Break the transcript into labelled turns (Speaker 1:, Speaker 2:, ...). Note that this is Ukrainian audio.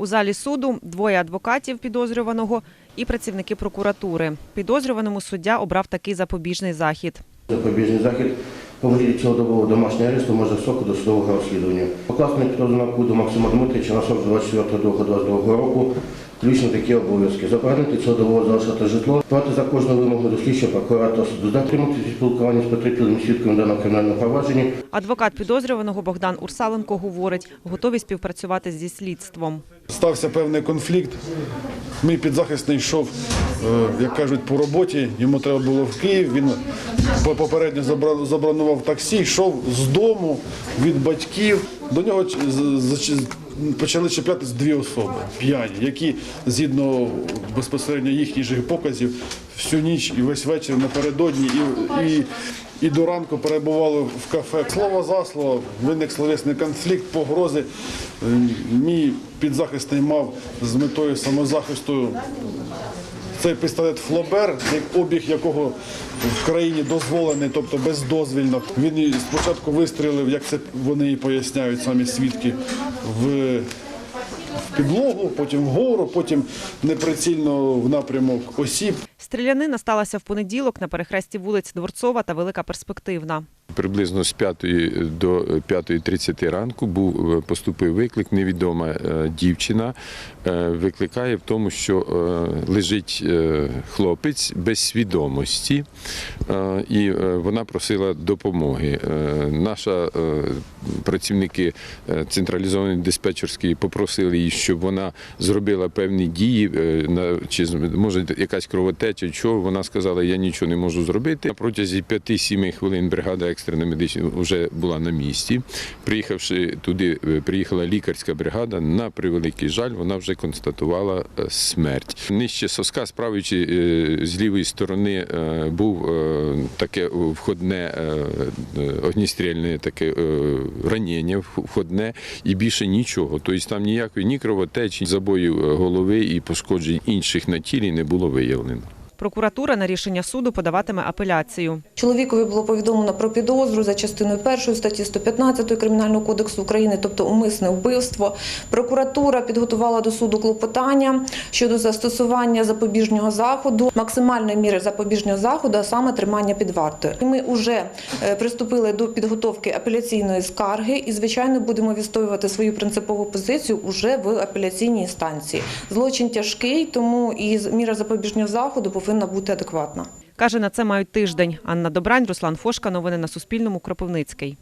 Speaker 1: У залі суду двоє адвокатів підозрюваного і працівники прокуратури. Підозрюваному суддя обрав такий запобіжний захід.
Speaker 2: Запобіжний захід у вигляді цілодобового домашнього аресту може строку до судового розслідування. Покласти підозрюваного Куду Максима Дмитрича на срок з 24.02.22 року включно такі обов'язки. Заборонити цілодобово залишати житло, плати за кожну вимогу до слідчого прокурора та суду, дотримати спілкування з потерпілими свідками в даному кримінальному провадженні,
Speaker 1: Адвокат підозрюваного Богдан Урсаленко говорить, готові співпрацювати зі слідством.
Speaker 3: Стався певний конфлікт. Мій підзахисний йшов, як кажуть, по роботі. Йому треба було в Київ. Він по- попередньо забронував таксі, йшов з дому від батьків. До нього почали чіплятись дві особи п'яні, які згідно безпосередньо їхніх же показів всю ніч і весь вечір напередодні і, і, і до ранку перебували в кафе. Слово за слово, виник словесний конфлікт, погрози. Е, Мій підзахисний мав з метою самозахисту цей пістолет Флобер, обіг якого в країні дозволений, тобто бездозвільно. Він спочатку вистрілив, як це вони і поясняють самі свідки, в підлогу, потім вгору, потім неприцільно в напрямок осіб.
Speaker 1: Стрілянина сталася в понеділок на перехресті вулиць Дворцова та Велика Перспективна.
Speaker 4: Приблизно з 5 до 5.30 ранку був е, поступив виклик. Невідома е, дівчина е, викликає в тому, що е, лежить е, хлопець без свідомості, е, і е, вона просила допомоги. Е, Наша е, працівники е, централізованої диспетчерської попросили її, щоб вона зробила певні дії, е, чи може якась кровотеча, що вона сказала, я нічого не можу зробити. Протязі 5-7 хвилин бригада екстреної медичної вже була на місці. Приїхавши туди, е, приїхала лікарська бригада. На превеликий жаль, вона вже констатувала е, смерть. Нижче соска, справичі е, з лівої сторони був таке входне огністрільне таке ранення, входне і більше нічого. Тобто там ніякої ні кровотечі, забоїв голови і пошкоджень інших на тілі не було виявлено.
Speaker 1: Прокуратура на рішення суду подаватиме апеляцію.
Speaker 5: Чоловікові було повідомлено про підозру за частиною першої статті 115 Кримінального кодексу України, тобто умисне вбивство. Прокуратура підготувала до суду клопотання щодо застосування запобіжного заходу, максимальної міри запобіжного заходу, а саме тримання під вартою. Ми вже е, приступили до підготовки апеляційної скарги і, звичайно, будемо відстоювати свою принципову позицію уже в апеляційній інстанції. Злочин тяжкий, тому і міра запобіжного заходу повинна бути адекватна.
Speaker 1: Каже, на це мають тиждень. Анна Добрань, Руслан Фошка. Новини на Суспільному. Кропивницький.